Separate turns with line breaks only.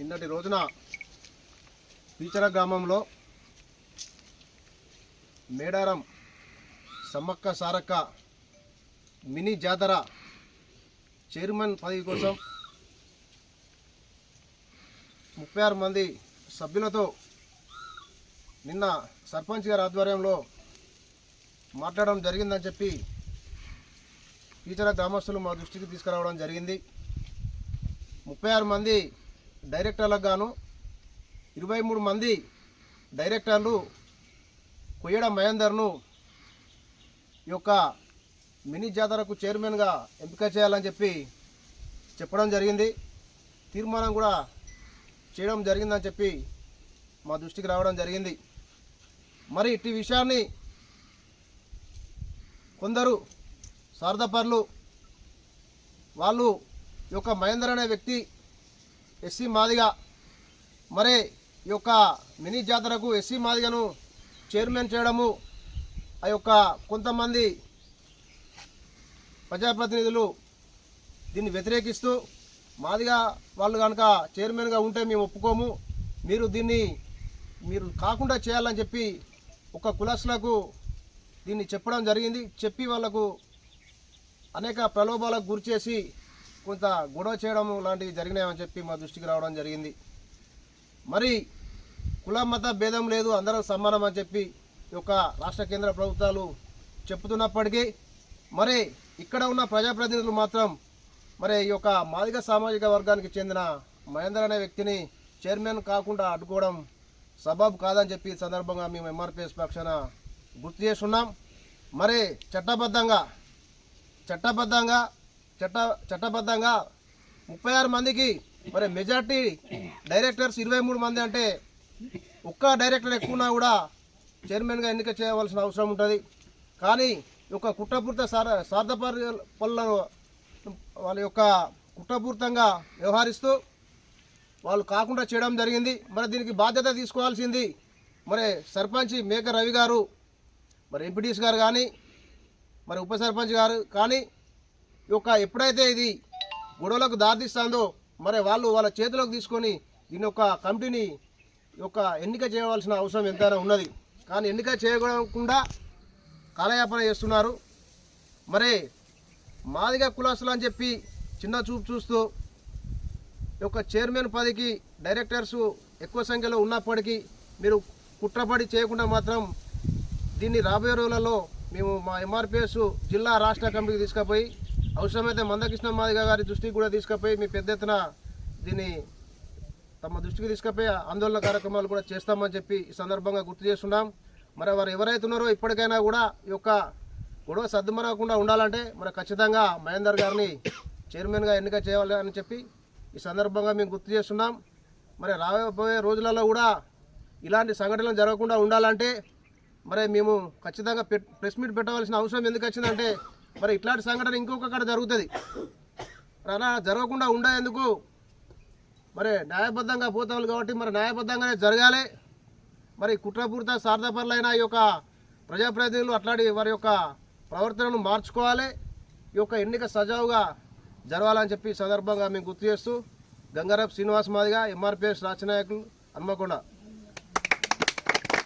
నిన్నటి రోజున పీచర గ్రామంలో మేడారం సమ్మక్క సారక్క మినీ జాతర చైర్మన్ పదవి కోసం ముప్పై ఆరు మంది సభ్యులతో నిన్న సర్పంచ్ గారి ఆధ్వర్యంలో మాట్లాడడం జరిగిందని చెప్పి టీచర గ్రామస్తులు మా దృష్టికి తీసుకురావడం జరిగింది. ముప్పై ఆరు మంది డైరెక్టర్లకు గాను ఇరవై మూడు మంది డైరెక్టర్లు కొయ్యడ మహేందర్ను ఈ యొక్క మినీ జాతరకు చైర్మన్గా ఎంపిక చేయాలని చెప్పి చెప్పడం జరిగింది. తీర్మానం కూడా చేయడం జరిగిందని చెప్పి మా దృష్టికి రావడం జరిగింది. మరి ఇట్టి విషయాన్ని కొందరు సారథపరులు వాళ్ళు ఈ యొక్క మహేందర్ అనే వ్యక్తి ఎస్సీ మాదిగా. మరి ఈ యొక్క మినీ జాతరకు ఎస్సీ మాదిగను చైర్మన్ చేయడము ఆ యొక్క కొంతమంది ప్రజాప్రతినిధులు దీన్ని వ్యతిరేకిస్తూ మాదిగా వాళ్ళు కనుక చైర్మన్గా ఉంటే మేము ఒప్పుకోము. మీరు దీన్ని మీరు కాకుండా చేయాలని చెప్పి ఒక కులస్లకు దీన్ని చెప్పడం జరిగింది. చెప్పి వాళ్ళకు అనేక ప్రలోభాలకు గురిచేసి కొంత గొడవ చేయడం లాంటివి జరిగినాయని చెప్పి మా దృష్టికి రావడం జరిగింది. మరి కుల మత భేదం లేదు అందరూ సమానం అని చెప్పి ఈ యొక్క రాష్ట్ర కేంద్ర ప్రభుత్వాలు చెప్తున్నప్పటికీ మరి ఇక్కడ ఉన్న ప్రజాప్రతినిధులు మాత్రం మరి ఈ యొక్క మాదిగ సామాజిక వర్గానికి చెందిన మహేందర్ అనే వ్యక్తిని చైర్మన్ కాకుండా అడ్డుకోవడం సబాబు కాదని చెప్పి సందర్భంగా మేము ఎంఆర్పిఎస్ పక్షాన గుర్తు చేస్తున్నాం. మరి చట్టబద్ధంగా చట్టబద్ధంగా చట్ట చట్టబద్ధంగా ముప్పై ఆరు మందికి మరి మెజార్టీ డైరెక్టర్స్ ఇరవై మూడు మంది అంటే ఒక్క డైరెక్టర్ ఎక్కువన్నా కూడా చైర్మన్గా ఎన్నిక చేయవలసిన అవసరం ఉంటుంది. కానీ యొక్క కుట్రపూర్త సార స్వార్థపర పనులను వాళ్ళ యొక్క కుట్రపూర్తంగా వ్యవహరిస్తూ వాళ్ళు కాకుండా చేయడం జరిగింది. మరి దీనికి బాధ్యత తీసుకోవాల్సింది మరి సర్పంచ్ మేక రవి గారు మరి ఎంపీటీస్ గారు కానీ మరి ఉప సర్పంచ్ గారు కానీ యొక్క ఎప్పుడైతే ఇది గొడవలకు దారితీస్తుందో మరి వాళ్ళు వాళ్ళ చేతిలోకి తీసుకొని దీని యొక్క కమిటీని ఈ యొక్క ఎన్నిక చేయవలసిన అవసరం ఎంతైనా ఉన్నది. కానీ ఎన్నిక చేయకుండా కాలయాపన చేస్తున్నారు. మరి మాదిగా కులాసులు అని చెప్పి చిన్న చూపు చూస్తూ యొక్క చైర్మన్ పదికి డైరెక్టర్స్ ఎక్కువ సంఖ్యలో ఉన్నప్పటికీ మీరు కుట్రపడి చేయకుండా మాత్రం దీన్ని రాబోయే రోజులలో మేము మా ఎంఆర్పిఎస్ జిల్లా రాష్ట్ర కమిటీకి తీసుకుపోయి అవసరమైతే మందకృష్ణ మాదిగ గారి దృష్టికి కూడా తీసుకుపోయి మీ పెద్ద ఎత్తున దీన్ని తమ దృష్టికి తీసుకుపోయి ఆందోళన కార్యక్రమాలు కూడా చేస్తామని చెప్పి ఈ సందర్భంగా గుర్తు చేస్తున్నాం. మరి వారు ఎవరైతే ఉన్నారో ఇప్పటికైనా కూడా ఈ యొక్క గొడవ సర్దుమరగకుండా ఉండాలంటే మరి ఖచ్చితంగా మహేందర్ గారిని చైర్మన్గా ఎన్నిక చేయాలి అని చెప్పి ఈ సందర్భంగా మేము గుర్తు చేస్తున్నాం. మరి రాబోయే రోజులలో కూడా ఇలాంటి సంఘటనలు జరగకుండా ఉండాలంటే మరి మేము ఖచ్చితంగా పెట్ ప్రెస్ మీట్ పెట్టవలసిన అవసరం ఎందుకు వచ్చిందంటే మరి ఇట్లాంటి సంఘటన ఇంకొకక్కడ జరుగుతుంది. మరి అలా జరగకుండా ఉండేందుకు మరి న్యాయబద్ధంగా పోతాం కాబట్టి మరి న్యాయబద్ధంగానే జరగాలి. మరి కుట్రపూరిత సార్థపరులైన ఈ యొక్క ప్రజాప్రతినిధులు అట్లాంటి వారి యొక్క ప్రవర్తనను మార్చుకోవాలి. ఈ యొక్క ఎన్నిక సజావుగా జరగాలని చెప్పి సందర్భంగా మేము గుర్తు చేస్తూ గంగారావు శ్రీనివాస్ మాదిగా ఎంఆర్పిఎస్ రాచనాయకులు నాయకులు హన్మకొండ.